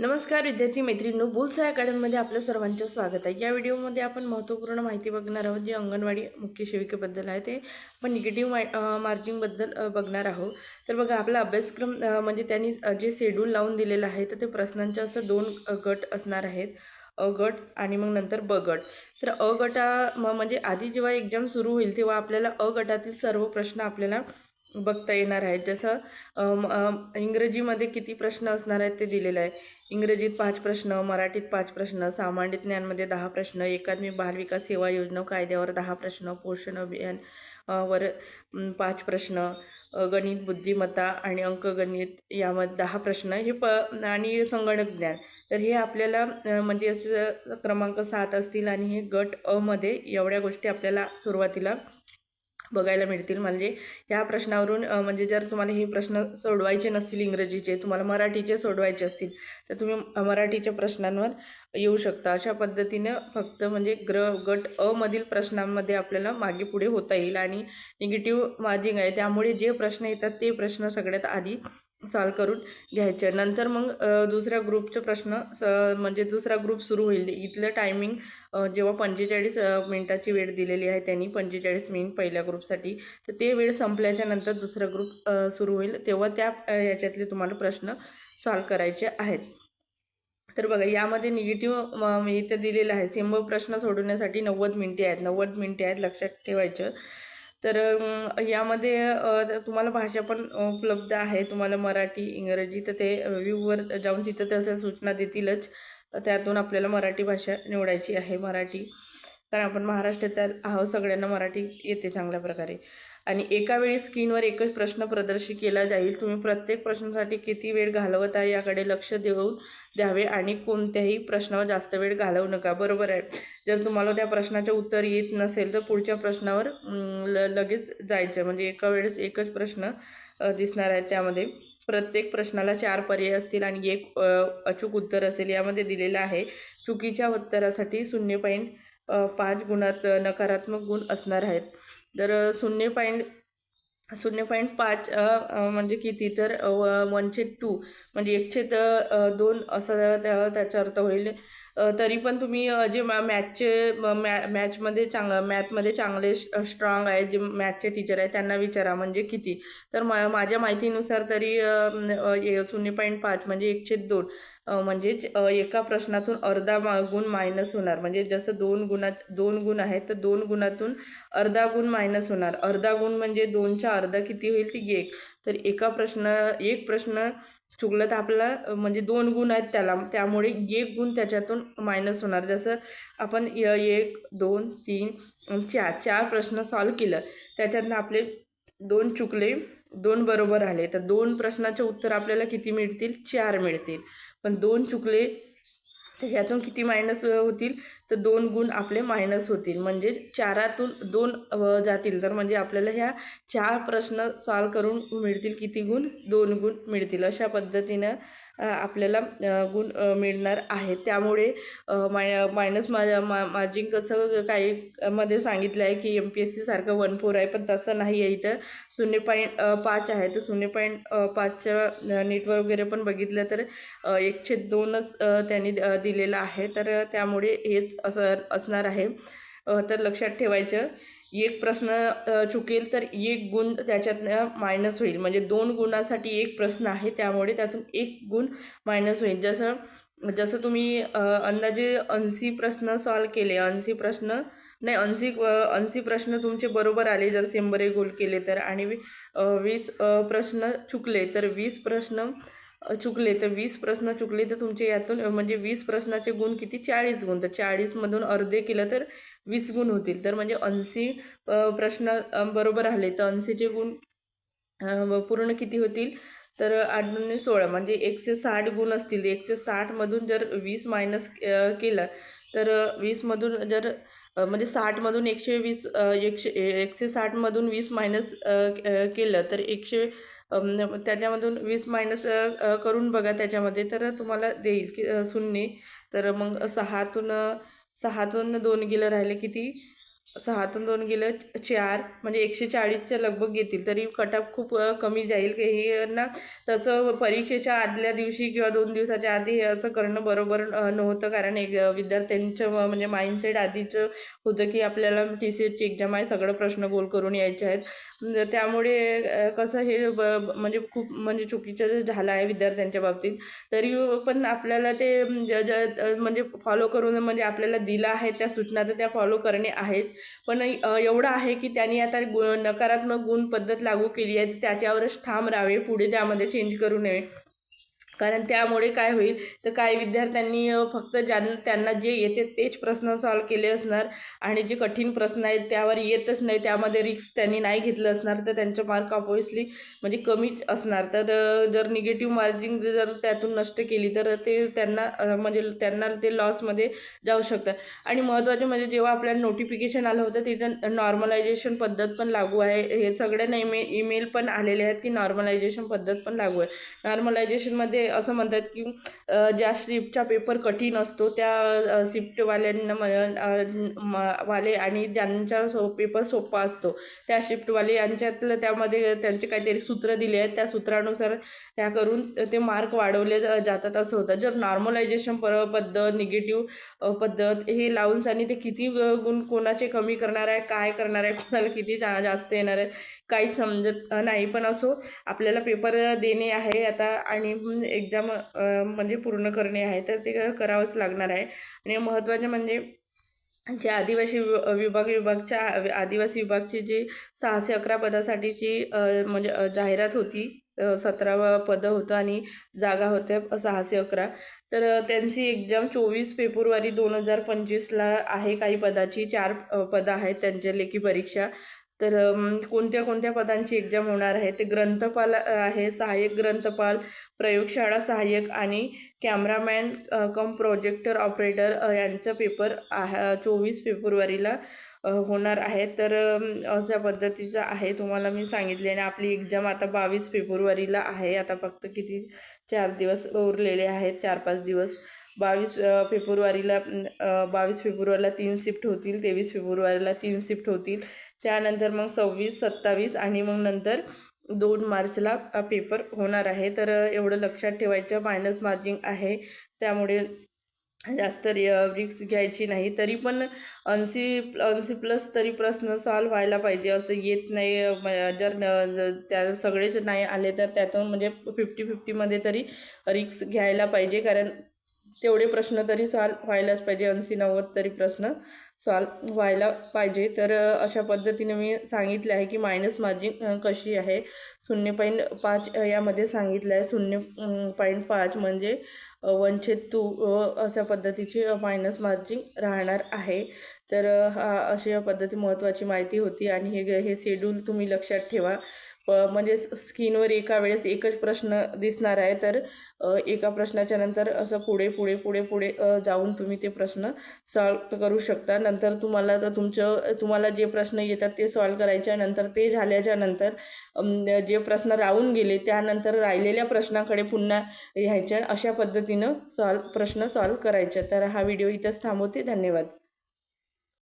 नमस्कार विद्यार्थी मैत्रिणींनो बुलसा अकॅडमीमध्ये आपलं सर्वांचं स्वागत आहे. या व्हिडिओमध्ये आपण महत्त्वपूर्ण माहिती बघणार आहोत जे अंगणवाडी मुख्य सेविकेबद्दल आहे ते. आपण निगेटिव्ह माय मार्किंगबद्दल बघणार आहोत. तर बघा आपला अभ्यासक्रम म्हणजे त्यांनी जे शेड्यूल लावून दिलेलं आहे तर ते प्रश्नांचे असं दोन गट असणार आहेत. अ गट आणि मग नंतर ब गट. तर अ गटा म- म्हणजे आधी जेव्हा एक्झाम सुरू होईल तेव्हा आपल्याला अ गटातील सर्व प्रश्न आपल्याला बघता येणार आहेत. जसं इंग्रजीमध्ये किती प्रश्न असणार आहेत ते दिलेलं आहे. इंग्रजीत पाच प्रश्न मराठीत पाच प्रश्न सामान्य ज्ञानमध्ये दहा प्रश्न एकात्मिक बालविकास सेवा योजना कायद्यावर दहा प्रश्न पोषण अभियान वर पाच प्रश्न गणित बुद्धिमत्ता आणि अंकगणित यामध्ये दहा प्रश्न हे प आणि संगणक ज्ञान. तर हे आपल्याला म्हणजे असं क्रमांक सात असतील आणि हे गट अ मध्ये एवढ्या गोष्टी आपल्याला सुरुवातीला बघायला मिळतील. म्हणजे ह्या प्रश्नावरून म्हणजे जर तुम्हाला हे प्रश्न सोडवायचे नसतील इंग्रजीचे तुम्हाला मराठीचे सोडवायचे असतील तर तुम्ही मराठीच्या प्रश्नांवर येऊ शकता. अशा पद्धतीनं फक्त म्हणजे ग्रह गट अ मधील प्रश्नांमध्ये आपल्याला मागे पुढे होता येईल आणि निगेटिव्ह मार्जिंग आहे. त्यामुळे जे प्रश्न येतात ते प्रश्न सगळ्यात आधी सॉल्व करून घ्यायचे. नंतर मग दुसऱ्या ग्रुपचे प्रश्न स म्हणजे दुसरा ग्रुप सुरू होईल. इथलं टायमिंग जेव्हा पंचेचाळीस मिनटाची मिनिटाची वेळ दिलेली आहे त्यांनी पंचेचाळीस मिनिट पहिल्या ग्रुपसाठी तर ते वेळ संपल्याच्या नंतर दुसरा ग्रुप सुरू होईल. तेव्हा त्या याच्यातले तुम्हाला प्रश्न सॉल्व करायचे आहेत. तर बघा यामध्ये निगेटिव्ह इथं दिलेलं आहे. सिंब प्रश्न सोडवण्यासाठी नव्वद मिनिटे आहेत. नव्वद मिनिटे आहेत लक्षात ठेवायचं. तर यामध्ये तुम्हाला भाषा पण उपलब्ध आहे. तुम्हाला मराठी इंग्रजी तर ते व्ह्यूवर जाऊन तिथं तसं सूचना देतीलच. त्यातून आपल्याला मराठी भाषा निवडायची आहे. मराठी कारण आपण महाराष्ट्रात आहोत. सगळ्यांना मराठी येते चांगल्या प्रकारे. आणि एका वेळी स्क्रीनवर एकच प्रश्न प्रदर्शित केला जाईल. तुम्ही प्रत्येक प्रश्नासाठी किती वेळ घालवत आहे याकडे लक्ष देऊन द्यावे आणि कोणत्याही प्रश्नावर जास्त वेळ घालवू नका. बरोबर आहे. जर तुम्हाला त्या प्रश्नाचं उत्तर येत नसेल तर पुढच्या प्रश्नावर ल लगेच जायचं. म्हणजे एका वेळेस एकच प्रश्न दिसणार आहे त्यामध्ये. प्रत्येक प्रश्नाला चार पर्याय असतील आणि एक अचूक उत्तर असेल यामध्ये दिलेलं आहे. चुकीच्या उत्तरासाठी शून्य पॉईंट पाच गुणात नकारात्मक गुण असणार आहेत. तर शून्य पॉईंट शून्य पॉईंट पाच म्हणजे किती? तर वनशे टू म्हणजे एकशे तर दोन असं त्याचा अर्थ होईल. तरी पण तुम्ही जे मॅ मॅथचे मॅ मॅथमध्ये चांग मॅथमध्ये चांगले स्ट्रॉंग आहेत जे मॅथचे टीचर आहेत त्यांना विचारा म्हणजे किती. तर मा माझ्या माहितीनुसार तरी शून्य पॉईंट पाच म्हणजे एकशे दोन. म्हणजेच एका प्रश्नातून अर्धा गुण मायनस होणार. म्हणजे जसं दोन गुणात दोन गुण आहेत तर दोन गुणातून अर्धा गुण मायनस होणार. अर्धा गुण म्हणजे दोनच्या अर्धा किती होईल? ती एक. तर एका प्रश्न एक प्रश्न चुकलं तर आपला म्हणजे दोन गुण आहेत त्याला. त्यामुळे एक गुण त्याच्यातून मायनस होणार. जसं आपण य- एक दोन तीन चार चार प्रश्न सॉल्व केलं. त्याच्यातनं आपले दोन चुकले दोन बरोबर आले. तर दोन प्रश्नाचे उत्तर आपल्याला किती मिळतील? चार मिळतील. पण दोन चुकले तर ह्यातून किती मायनस होतील? तर दोन गुण आपले मायनस होतील. म्हणजे चारातून दोन जातील. तर म्हणजे आपल्याला ह्या चार प्रश्न सॉल्व करून मिळतील किती गुण? दोन गुण मिळतील. अशा पद्धतीनं आपल्याला गुण मिळणार आहे त्यामुळे माय मायनस मा मा माझी कसं काही मध्ये सांगितलं आहे की एम पी एस सीसारखं वन फोर आहे पण तसं नाही आहे इथं. शून्य पॉईंट पाच आहे. तर शून्य पॉईंट पाचच्या नेटवर वगैरे पण बघितलं तर एकशे दोनच त्यांनी दिलेलं आहे. तर त्यामुळे हेच असं असणार आहे. तर लक्षात ठेवायचं. एक प्रश्न चुकेल तर एक गुण त्याच्यातनं मायनस होईल. म्हणजे दोन गुणासाठी एक प्रश्न आहे त्यामुळे त्यातून एक गुण मायनस होईल. जसं जसं तुम्ही अंदाजे ऐंशी प्रश्न सॉल्व केले. ऐंशी प्रश्न नाही ऐंशी ऐंशी प्रश्न तुमचे बरोबर आले जर शंभर एक गोल केले तर. आणि वी- वीस प्रश्न चुकले तर वीस प्रश्न चुकले तर वीस प्रश्न चुकले तर तुमचे यातून म्हणजे वीस प्रश्नाचे गुण किती? चाळीस गुण. तर चाळीसमधून अर्धे केलं तर वीस गुण होतील. तर म्हणजे ऐंशी प्रश्न बरोबर आले तर ऐंशीचे गुण पूर्ण किती होतील? तर आठ दोन सोळा. म्हणजे एकशे साठ गुण असतील. एकशे साठमधून जर वीस मायनस केलं तर वीसमधून जर म्हणजे साठमधून एकशे वीस एकशे एकशे साठमधून वीस मायनस केलं तर एकशे त्याच्यामधून वीस मायनस करून बघा त्याच्यामध्ये. तर तुम्हाला देईल की अ, शून्य. तर मग सहातून सहातून दोन गेलं राहिले किती? सहातून दोन गेलं चार. म्हणजे एकशे चाळीसच्या लगभग येतील. तरी कटअप खूप कमी जाईल. की हे ना तसं परीक्षेच्या आदल्या दिवशी किंवा दोन दिवसाच्या आधी हे असं करणं बरोबर नव्हतं. कारण एक विद्यार्थ्यांचं म्हणजे माइंडसेट आधीचं होतं की आपल्याला टी सी एसची एक्झाम आहे सगळं प्रश्न गोल करून यायचे आहेत. म्हणजे त्यामुळे कसं हे ब म्हणजे खूप म्हणजे चुकीचं झालं आहे विद्यार्थ्यांच्या बाबतीत. तरी पण आपल्याला ते म्हणजे फॉलो करून म्हणजे आपल्याला दिलं आहे त्या सूचना तर त्या फॉलो करणे आहेत. पण एवढं आहे की त्यांनी आता गु नकारात्मक गुण पद्धत लागू केली आहे तर त्याच्यावरच ठाम राहावे पुढे त्यामध्ये चेंज करू नये. कारण त्यामुळे काय होईल? तर काही विद्यार्थ्यांनी फक्त ज्यांना त्यांना जे येते तेच प्रश्न सॉल्व केले असणार आणि जे कठीण प्रश्न आहेत त्यावर येतच नाही त्यामध्ये रिक्स त्यांनी नाही घेतलं असणार तर त्यांचे मार्क ऑब्वियसली म्हणजे कमीच असणार. तर जर निगेटिव्ह मार्जिंग जर त्यातून नष्ट केली तर ते त्यांना म्हणजे त्यांना ते लॉसमध्ये जाऊ शकतात आणि महत्त्वाचे म्हणजे जेव्हा आपल्याला नोटिफिकेशन आलं होतं तिथं नॉर्मलायझेशन पद्धत पण लागू आहे. हे सगळ्यांना इमे ईमेल पण आलेले आहेत की नॉर्मलायझेशन पद्धत पण लागू आहे. नॉर्मलायझेशनमध्ये असं म्हणतात की ज्या शिफ्टचा पेपर कठीण असतो त्या शिफ्टवाल्यांना वाले आणि ज्यांचा सो पेपर सोपा असतो त्या शिफ्टवाले यांच्यातलं त्यामध्ये त्यांचे काहीतरी सूत्र दिले आहेत त्या सूत्रानुसार ह्या करून ते मार्क वाढवले जा- जातात असं होतं. जर नॉर्मलायझेशन पर पद्धत निगेटिव्ह पद्धत हे लावून आणि ते किती गुण कोणाचे कमी करणार आहे काय करणार आहे कोणाला किती जा जास्त येणार आहे काही समजत नाही. पण असो आपल्याला पेपर देणे आहे आता आणि एक्झाम म्हणजे पूर्ण करणे आहे तर ते करावंच लागणार आहे. आणि महत्त्वाचे म्हणजे जे आदिवासी वि- विभाग विभागच्या आदिवासी विभागची जी सहाशे अकरा पदासाठीची म्हणजे जाहिरात होती सतरावं पदं होतं आणि जागा होत्या सहाशे अकरा. तर त्यांची एक्झाम चोवीस फेब्रुवारी दोन हजार पंचवीसला आहे काही पदाची चार पदं आहेत त्यांच्या लेखी परीक्षा. तर कोणत्या कोणत्या पदांची एक्झाम होणार आहे? ते ग्रंथपाल आहे सहाय्यक ग्रंथपाल प्रयोगशाळा सहाय्यक आणि कॅमेरामॅन कम प्रोजेक्टर ऑपरेटर यांचं पेपर आहे चोवीस फेब्रुवारीला होणार आहे. तर अशा पद्धतीचं आहे. तुम्हाला मी सांगितले आणि आपली एक्झाम आता बावीस फेब्रुवारीला आहे. आता फक्त किती? चार दिवस उरलेले आहेत. चार पाच दिवस. बावीस फेब्रुवारीला बावीस फेब्रुवारीला तीन शिफ्ट होतील. तेवीस फेब्रुवारीला तीन शिफ्ट होतील. त्यानंतर मग सव्वीस सत्तावीस आणि मग नंतर दोन मार्चला पेपर होणार आहे. तर एवढं लक्षात ठेवायचं मायनस मार्जिंग आहे. त्यामुळे जास्त रिक्स घ्यायची नाही. तरी पण ऐंशी ऐंशी प्लस तरी प्रश्न सॉल्व व्हायला पाहिजे. असं येत नाही. जर त्या सगळेच नाही आले तर त्यातून म्हणजे फिफ्टी फिफ्टीमध्ये तरी रिक्स घ्यायला पाहिजे. कारण तेवढे प्रश्न तरी सॉल्व व्हायलाच पाहिजे ऐंशी नव्वद तरी प्रश्न सॉल्व व्हायला पाहिजे. तर अशा पद्धतीने मी सांगितले आहे की मायनस मार्जिन कशी आहे? शून्य पॉईंट पाच यामध्ये सांगितलं आहे. शून्य पॉईंट पाच म्हणजे वन वनछेद टू अशा पद्धतीची मायनस मार्जिन राहणार आहे. तर हा अशा पद्धती महत्त्वाची माहिती होती आणि हे हे शेड्यूल तुम्ही लक्षात ठेवा. म्हणजे स्किनवर एका वेळेस एकच प्रश्न दिसणार आहे तर एका प्रश्नाच्या नंतर असं पुढे पुढे पुढे पुढे जाऊन तुम्ही ते प्रश्न सॉल्व करू शकता. नंतर तुम्हाला तर तुमचं तुम्हाला जे प्रश्न येतात ते सॉल्व करायच्या नंतर ते झाल्याच्यानंतर जे प्रश्न राहून गेले त्यानंतर राहिलेल्या प्रश्नाकडे पुन्हा यायच्या अशा पद्धतीनं सॉल्व प्रश्न सॉल्व करायचे. तर हा व्हिडिओ इथंच थांबवते. धन्यवाद.